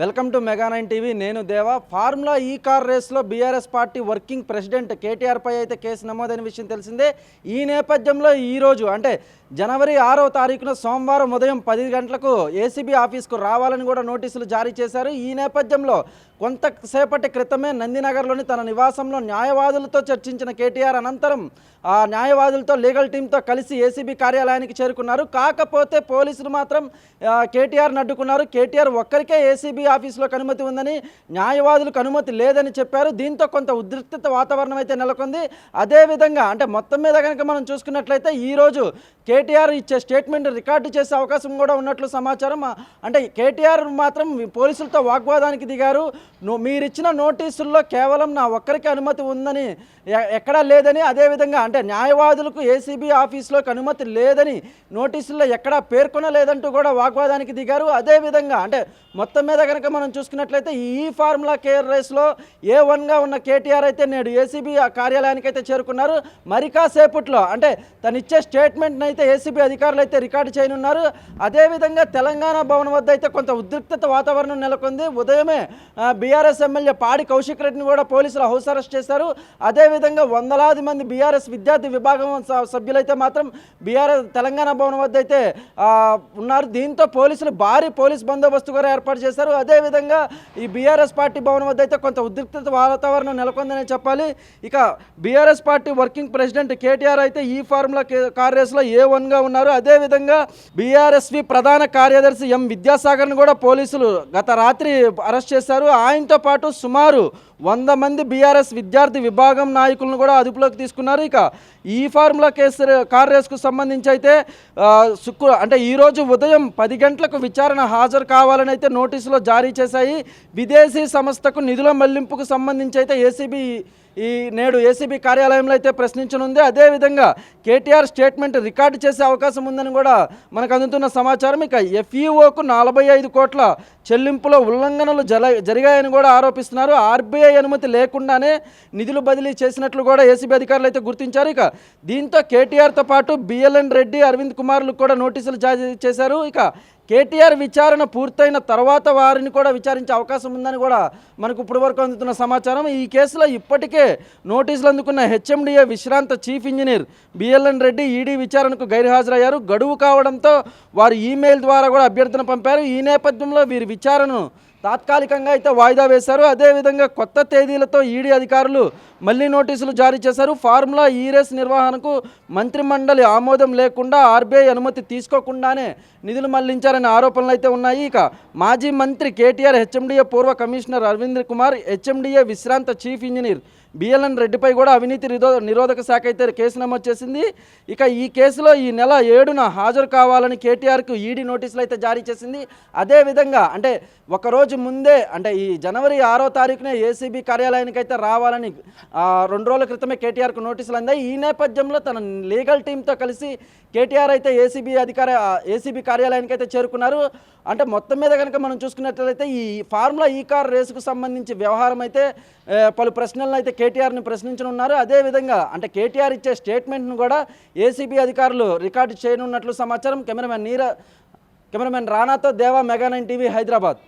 Welcome to mega nine TV. నేను Deva. Formula ఈ car రేస్లో బీఆర్ఎస్ పార్టీ వర్కింగ్ ప్రెసిడెంట్ కేటీఆర్పై అయితే కేసు నమోదైన విషయం తెలిసిందే. ఈ నేపథ్యంలో ఈరోజు అంటే జనవరి ఆరో తారీఖున సోమవారం ఉదయం పది గంటలకు ఏసీబీ ఆఫీస్కు రావాలని కూడా నోటీసులు జారీ చేశారు. ఈ నేపథ్యంలో కొంతసేపటి క్రితమే నందినగర్లోని తన నివాసంలో న్యాయవాదులతో చర్చించిన కేటీఆర్ అనంతరం ఆ న్యాయవాదులతో లీగల్ టీంతో కలిసి ఏసీబీ కార్యాలయానికి చేరుకున్నారు. కాకపోతే పోలీసులు మాత్రం కేటీఆర్ని అడ్డుకున్నారు కేటీఆర్ ఒక్కరికే ఏసీబీ ఆఫీసులోకి అనుమతి ఉందని న్యాయవాదులకు అనుమతి లేదని చెప్పారు. దీంతో కొంత ఉద్రిక్తత వాతావరణం అయితే నెలకొంది. అదేవిధంగా అంటే మొత్తం మీద కనుక మనం చూసుకున్నట్లయితే ఈరోజు కేటీఆర్ ఇచ్చే స్టేట్మెంట్ రికార్డు చేసే అవకాశం కూడా ఉన్నట్లు సమాచారం. అంటే కేటీఆర్ మాత్రం పోలీసులతో వాగ్వాదానికి దిగారు. మీరిచ్చిన నోటీసుల్లో కేవలం నా ఒక్కరికి అనుమతి ఉందని ఎక్కడా లేదని అదేవిధంగా అంటే న్యాయవాదులకు ఏసీబీ ఆఫీస్లోకి అనుమతి లేదని నోటీసుల్లో ఎక్కడా పేర్కొనలేదంటూ కూడా వాగ్వాదానికి దిగారు. అదేవిధంగా అంటే మొత్తం మీద కనుక మనం చూసుకున్నట్లయితే ఈ ఫార్ములా కేర్ రేస్లో ఏ వన్గా ఉన్న కేటీఆర్ అయితే నేడు ఏసీబీ కార్యాలయానికి అయితే చేరుకున్నారు. మరి కాసేపట్లో అంటే తను ఇచ్చే స్టేట్మెంట్ని అయితే ఏసీబీ అధికారులు అయితే రికార్డు చేయనున్నారు. అదేవిధంగా తెలంగాణ భవన్ వద్ద అయితే కొంత ఉద్రిక్తత వాతావరణం నెలకొంది. ఉదయమే బీఆర్ఎస్ ఎమ్మెల్యే పాడి కౌశిక్ రెడ్డిని కూడా పోలీసులు హౌస్ అరెస్ట్ చేశారు. అదేవిధంగా వందలాది మంది బీఆర్ఎస్ విద్యార్థి విభాగం స- సభ్యులైతే మాత్రం బీఆర్ఎస్ తెలంగాణ భవన్ వద్ద అయితే ఉన్నారు. దీంతో పోలీసులు భారీ పోలీస్ బందోబస్తు కూడా ఏర్పాటు చేశారు. అదేవిధంగా ఈ బీఆర్ఎస్ పార్టీ భవనం వద్ద అయితే కొంత ఉద్రిక్తత వాతావరణం నెలకొందని చెప్పాలి. ఇక BRS party working president KTR అయితే ఈ ఫార్ములా కే- ఏ వన్గా ఉన్నారు. అదేవిధంగా బీఆర్ఎస్వి ప్రధాన కార్యదర్శి ఎం విద్యాసాగర్ని కూడా పోలీసులు గత రాత్రి అరెస్ట్ చేశారు. ఆయనతో పాటు సుమారు వంద మంది బీఆర్ఎస్ విద్యార్థి విభాగం నాయకులను కూడా అదుపులోకి తీసుకున్నారు. ఇక ఈ ఫార్ములా కేసు కార్ రేస్కు సంబంధించి అయితే ఆ, శుక్ర అంటే ఈరోజు ఉదయం పది గంటలకు విచారణ హాజరు కావాలని అయితే నోటీసులో జారీ చేశాయి. విదేశీ సంస్థకు నిధుల మళ్ళింపుకు సంబంధించి అయితే ఏసీబీ ఈ నేడు ఏసీబీ కార్యాలయంలో అయితే ప్రశ్నించనుంది. అదేవిధంగా కేటీఆర్ స్టేట్మెంట్ రికార్డు చేసే అవకాశం ఉందని కూడా మనకు అందుతున్న సమాచారం. ఇక ఎఫ్ఈఓకు నలభై ఐదు కోట్ల చెల్లింపులో ఉల్లంఘనలు జల జరిగాయని కూడా ఆరోపిస్తున్నారు. ఆర్బీఐ అనుమతి లేకుండానే నిధులు బదిలీ చేసినట్లు కూడా ఏసీబీ అధికారులు అయితే గుర్తించారు. ఇక దీంతో కేటీఆర్తో పాటు బిఎల్ఎన్ రెడ్డి అరవింద్ కుమార్లకు కూడా నోటీసులు జారీ చేశారు. ఇక కేటీఆర్ విచారణ పూర్తయిన తర్వాత వారిని కూడా విచారించే అవకాశం ఉందని కూడా మనకు ఇప్పుడు వరకు అందుతున్న సమాచారం. ఈ కేసులో ఇప్పటికే నోటీసులు అందుకున్న హెచ్ఎండిఏ విశ్రాంత chief engineer BLN Reddy ED విచారణకు గైర్హాజరయ్యారు. గడువు కావడంతో వారు ఈమెయిల్ ద్వారా కూడా అభ్యర్థన పంపారు. ఈ నేపథ్యంలో వీరి విచారణను తాత్కాలికంగా అయితే వాయిదా వేశారు. అదేవిధంగా కొత్త తేదీలతో ఈడీ అధికారులు మళ్ళీ నోటీసులు జారీ చేశారు. ఫార్ములా ఈ రేస్ నిర్వహణకు మంత్రిమండలి ఆమోదం లేకుండా ఆర్బీఐ అనుమతి తీసుకోకుండానే నిధులు మళ్ళించారనే ఆరోపణలు అయితే ఉన్నాయి. ఇక మాజీ మంత్రి కేటీఆర్ హెచ్ఎండిఏ పూర్వ కమిషనర్ అరవింద్ కుమార్ హెచ్ఎండిఏ విశ్రాంత చీఫ్ ఇంజనీర్ బిఎల్ఎన్ రెడ్డిపై కూడా అవినీతి నిరోధక శాఖ అయితే కేసు నమోదు చేసింది. ఇక ఈ కేసులో ఈ నెల ఏడున హాజరు కావాలని కేటీఆర్కు ఈడీ నోటీసులు అయితే జారీ చేసింది. అదేవిధంగా అంటే ఒకరోజు ముందే అంటే ఈ జనవరి ఆరో తారీఖునే ఏసీబీ కార్యాలయానికి అయితే రావాలని రెండు రోజుల క్రితమే కేటీఆర్కు నోటీసులు అందాయి. ఈ నేపథ్యంలో తన లీగల్ టీంతో కలిసి కేటీఆర్ అయితే ఏసీబీ అధికార ఏసీబీ కార్యాలయానికి అయితే చేరుకున్నారు. అంటే మొత్తం మీద కనుక మనం చూసుకున్నట్లయితే ఈ ఫార్ములా ఈ కార్ రేసుకు సంబంధించి వ్యవహారం అయితే పలు ప్రశ్నలను అయితే కేటీఆర్ని ప్రశ్నించనున్నారు. అదేవిధంగా అంటే కేటీఆర్ ఇచ్చే స్టేట్మెంట్ను కూడా ఏసీబీ అధికారులు రికార్డు చేయనున్నట్లు సమాచారం. కెమెరామెన్ నీర కెమెరామెన్ రానాతో దేవా మెగా నైన్ టీవీ హైదరాబాద్.